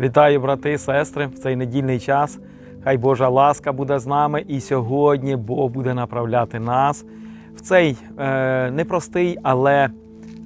Вітаю, брати сестри, в цей недільний час. Хай Божа ласка буде з нами, і сьогодні Бог буде направляти нас в цей е, непростий, але,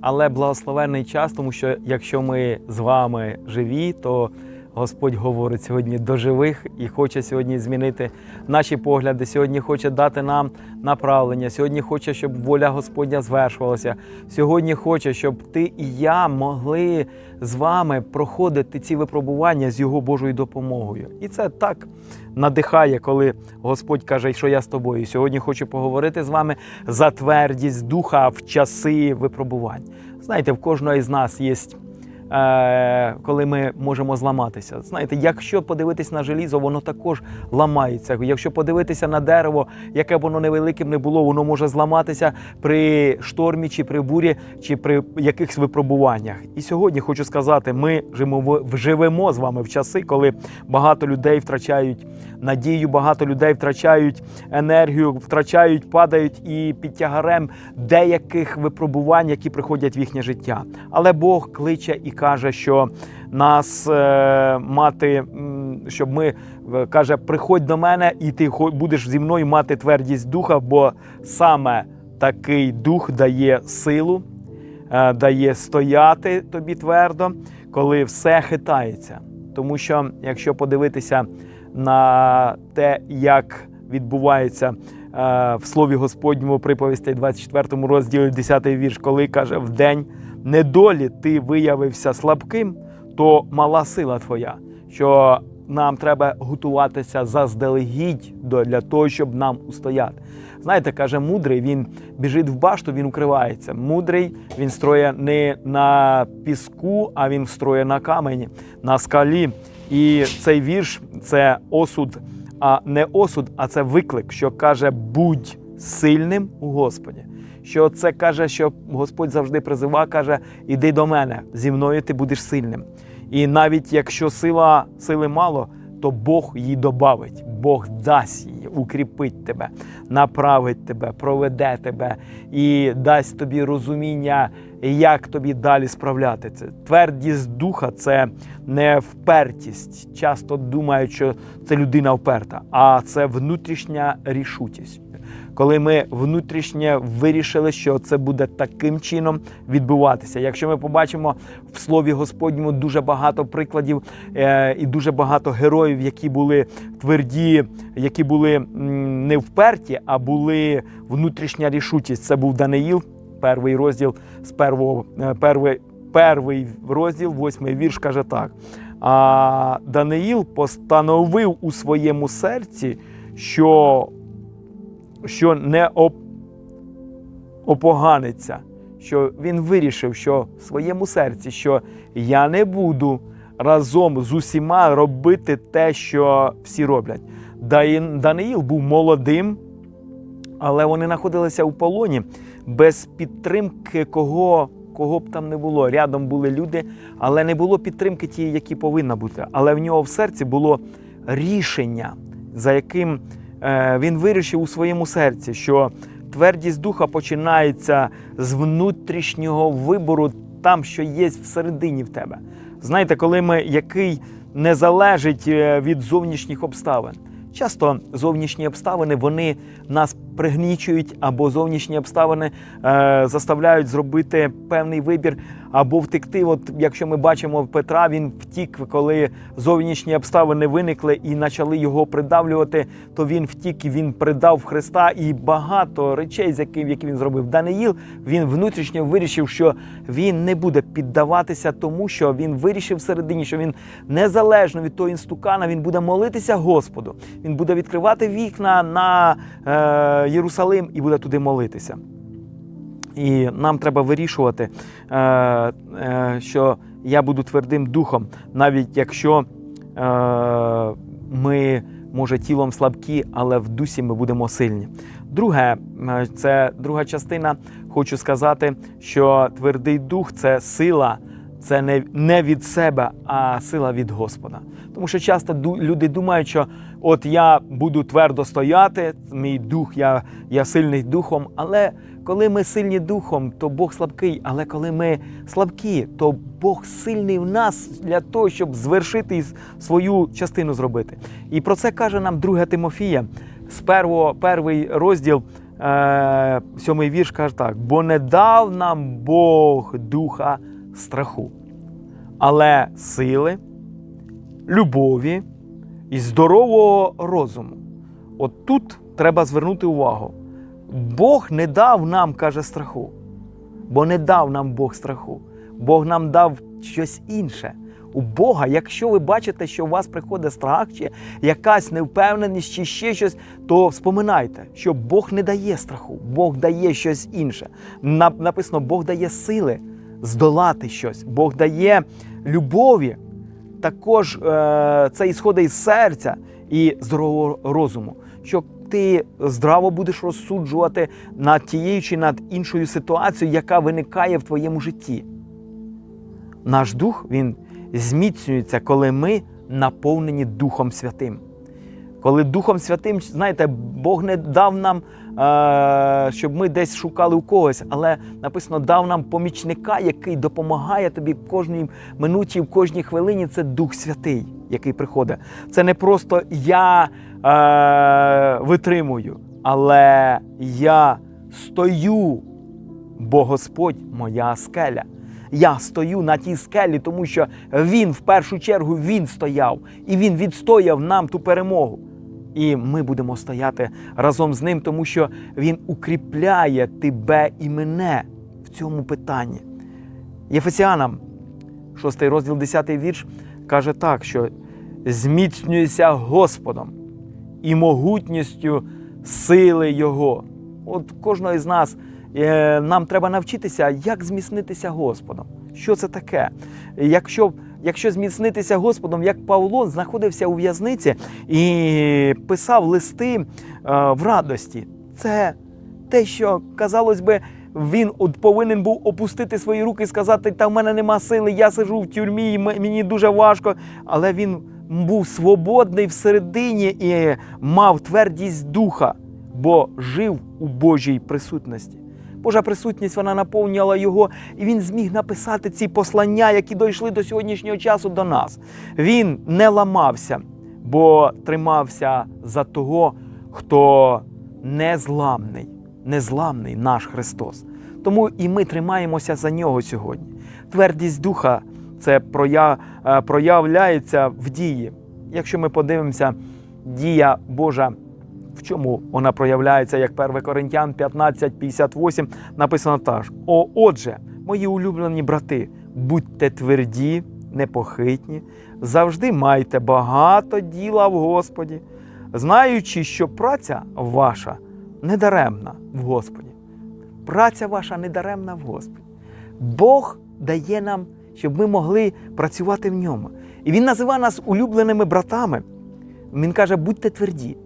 але благословенний час, тому що якщо ми з вами живі, то Господь говорить сьогодні до живих і хоче сьогодні змінити наші погляди. Сьогодні хоче дати нам направлення. Сьогодні хоче, щоб воля Господня звершувалася. Сьогодні хоче, щоб ти і я могли з вами проходити ці випробування з його Божою допомогою. І це так надихає, коли Господь каже, що я з тобою. Сьогодні хочу поговорити з вами за твердість духа в часи випробувань. Знаєте, в кожного із нас є. Е, Коли ми можемо зламатися, знаєте, якщо подивитись на желізо, воно також ламається. Якщо подивитися на дерево, яке б воно невеликим не було, воно може зламатися при штормі, чи при бурі, чи при якихось випробуваннях. І сьогодні хочу сказати, ми живемо, з вами в часи, коли багато людей втрачають надію, багато людей втрачають енергію, втрачають, падають і під тягарем деяких випробувань, які приходять в їхнє життя. Але Бог кличе і каже, що нас е, мати, щоб ми е, каже, приходь до мене, і ти будеш зі мною мати твердість духа, бо саме такий дух дає силу, е, дає стояти тобі твердо, коли все хитається. Тому що, якщо подивитися на те, як відбувається в Слові Господньому приповісті 24 розділі 10 вірш, коли каже: в день недолі ти виявився слабким, то мала сила твоя, що нам треба готуватися заздалегідь для того, щоб нам устояти. Знаєте, каже, мудрий він біжить в башту, він укривається. Мудрий він строє не на піску, а він строє на камені, на скалі. І цей вірш це осуд, а не осуд, а це виклик, що каже: будь сильним у Господі. Що це каже, що Господь завжди призива, каже: Іди до мене, зі мною ти будеш сильним. І навіть якщо сила сили мало, то Бог її добавить, Бог дасть її, укріпить тебе, направить тебе, проведе тебе і дасть тобі розуміння, як тобі далі справляти це. Твердість духа це не впертість. Часто думають, що це людина вперта, а це внутрішня рішучість. Коли ми внутрішньо вирішили, що це буде таким чином відбуватися. Якщо ми побачимо в слові Господньому дуже багато прикладів е, і дуже багато героїв, які були тверді, які були не вперті, а були внутрішня рішучість. Це був Даниїл, перший розділ з первого, е, перший, перший розділ, восьмий вірш каже так. А Даниїл постановив у своєму серці, що що не оп... опоганиться, що він вирішив, що в своєму серці, що я не буду разом з усіма робити те, що всі роблять. Даниїл був молодим, але вони знаходилися у полоні без підтримки кого. Кого б там не було, рядом були люди, але не було підтримки тієї, які повинна бути. Але в нього в серці було рішення, за яким він вирішив у своєму серці, що твердість духа починається з внутрішнього вибору, там, що є всередині в тебе. Знаєте, коли ми який не залежить е, від зовнішніх обставин. Часто зовнішні обставини вони нас пригнічують, або зовнішні обставини е, заставляють зробити певний вибір або втекти. От якщо ми бачимо Петра, він втік, коли зовнішні обставини виникли і почали його придавлювати, то він втік він придав Христа і багато речей, з яким які він зробив. Даниїл він внутрішньо вирішив, що він не буде піддаватися тому, що він вирішив всередині, що він незалежно від того інстукана, він буде молитися Господу. Він буде відкривати вікна на е, Єрусалим і буде туди молитися. І нам треба вирішувати, е, е, що я буду твердим духом, навіть якщо е, ми, може, тілом слабкі, але в дусі ми будемо сильні. Друге, це друга частина. Хочу сказати, що твердий дух це сила це не, не від себе, а сила від Господа. Тому що часто люди думають, що от я буду твердо стояти, мій дух, я, я сильний духом. Але коли ми сильні духом, то Бог слабкий. Але коли ми слабкі, то Бог сильний в нас для того, щоб звершити свою частину зробити. І про це каже нам 2 Тимофія з першого, перший розділ. Е, сьомий вірш каже так: бо не дав нам Бог духа страху, але сили, любові і здорового розуму. От тут треба звернути увагу. Бог не дав нам, каже, страху, бо не дав нам Бог страху. Бог нам дав щось інше. У Бога, якщо ви бачите, що у вас приходить страх, чи якась невпевненість, чи ще щось, то вспоминайте, що Бог не дає страху, Бог дає щось інше. На- Написано, Бог дає сили здолати щось, Бог дає любові. Також е, це ісходить із серця і здорового розуму, що ти здраво будеш розсуджувати над тією чи над іншою ситуацією, яка виникає в твоєму житті. Наш дух він зміцнюється, коли ми наповнені Духом Святим. Коли Духом Святим, знаєте, Бог не дав нам, щоб ми десь шукали у когось, але написано, дав нам помічника, який допомагає тобі в кожній минуті, в кожній хвилині. Це Дух Святий, який приходить. Це не просто я е, витримую, але я стою, бо Господь моя скеля. Я стою на тій скелі, тому що він в першу чергу він стояв і він відстояв нам ту перемогу. І ми будемо стояти разом з ним, тому що він укріпляє тебе і мене в цьому питанні. Єфесіанам, 6 розділ, 10 вірш, каже так, що зміцнюйся Господом і могутністю сили Його. От кожного із нас е, нам треба навчитися, як зміцнитися Господом. Що це таке? Якщо, якщо зміцнитися Господом, як Павло знаходився у в'язниці і писав листи е, в радості, це те, що казалось би. Він от повинен був опустити свої руки і сказати: Та в мене нема сили, я сижу в тюрмі, і мені дуже важко. Але він був свободний всередині і мав твердість духа, бо жив у Божій присутності. Божа присутність вона наповнювала його, і він зміг написати ці послання, які дійшли до сьогоднішнього часу до нас. Він не ламався, бо тримався за того, хто незламний, незламний наш Христос. Тому і ми тримаємося за нього сьогодні. Твердість духа це е, проявляється в дії. Якщо ми подивимося, дія Божа в чому вона проявляється, як 1 Коринтян 15, 58, написано так. О, отже, мої улюблені брати, будьте тверді, непохитні, завжди майте багато діла в Господі, знаючи, що праця ваша недаремна в Господі. Праця ваша недаремна в Господі. Бог дає нам, щоб ми могли працювати в ньому. І Він називає нас улюбленими братами. Він каже, будьте тверді,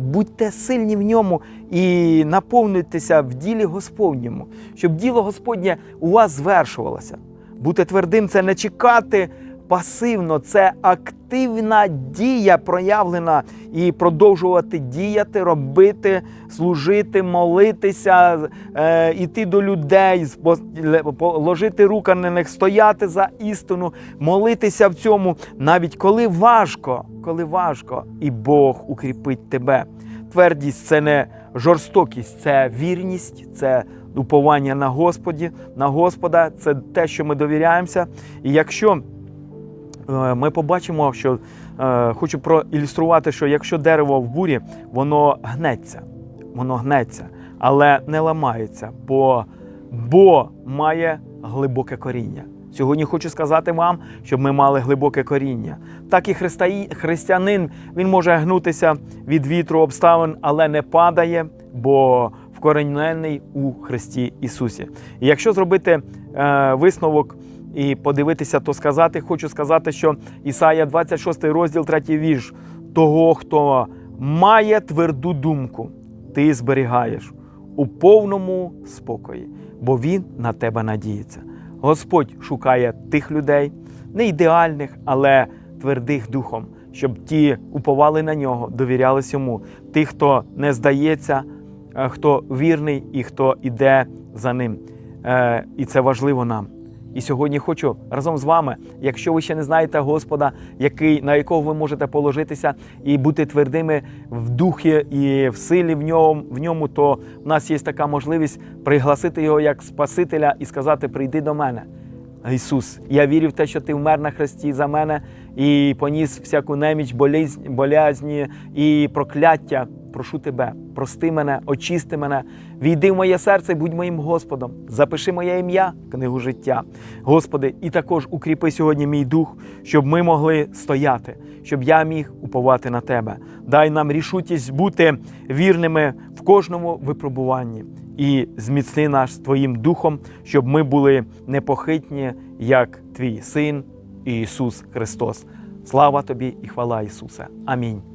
будьте сильні в ньому і наповнюйтеся в ділі Господньому, щоб діло Господнє у вас звершувалося. Бути твердим це не чекати пасивно, це активна дія проявлена і продовжувати діяти, робити, служити, молитися, е, іти до людей, ле- руки на них, стояти за істину, молитися в цьому, навіть коли важко, коли важко, і Бог укріпить тебе. Твердість це не жорстокість, це вірність, це уповання на Господі, на Господа, це те, що ми довіряємося. І якщо ми побачимо, що е, хочу проілюструвати, що якщо дерево в бурі, воно гнеться, воно гнеться, але не ламається, бо, бо має глибоке коріння. Сьогодні хочу сказати вам, щоб ми мали глибоке коріння. Так і христаї- християнин він може гнутися від вітру обставин, але не падає, бо вкоренений у Христі Ісусі. І якщо зробити е, висновок і подивитися, то сказати, хочу сказати, що Ісая 26 розділ, 3 вірш, того, хто має тверду думку, ти зберігаєш у повному спокої, бо він на тебе надіється. Господь шукає тих людей, не ідеальних, але твердих духом, щоб ті уповали на нього, довірялись йому, тих, хто не здається, е, хто вірний і хто іде за ним. Е, І це важливо нам. І сьогодні хочу разом з вами, якщо ви ще не знаєте Господа, який, на якого ви можете положитися і бути твердими в духі і в силі в ньому, в ньому, то в нас є така можливість пригласити його як Спасителя і сказати: Прийди до мене. Ісус, я вірю в те, що ти вмер на хресті за мене і поніс всяку неміч, болязні і прокляття. Прошу тебе, прости мене, очисти мене, війди в моє серце, будь моїм Господом. Запиши моє ім'я, книгу життя. Господи, і також укріпи сьогодні мій дух, щоб ми могли стояти, щоб я міг уповати на тебе. Дай нам рішучість бути вірними в кожному випробуванні і зміцни нас Твоїм духом, щоб ми були непохитні, як Твій Син Ісус Христос. Слава тобі і хвала Ісусе. Амінь.